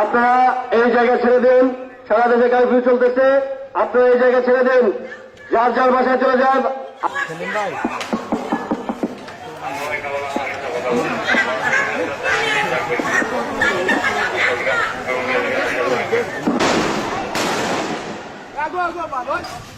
আপনারা এই জায়গা ছেড়ে দিন, সারা দেশে কারফিউ চলতেছে, আপনারা এই জায়গা ছেড়ে দিন, যার যার বাসায় চলে যান। 多少个 mở.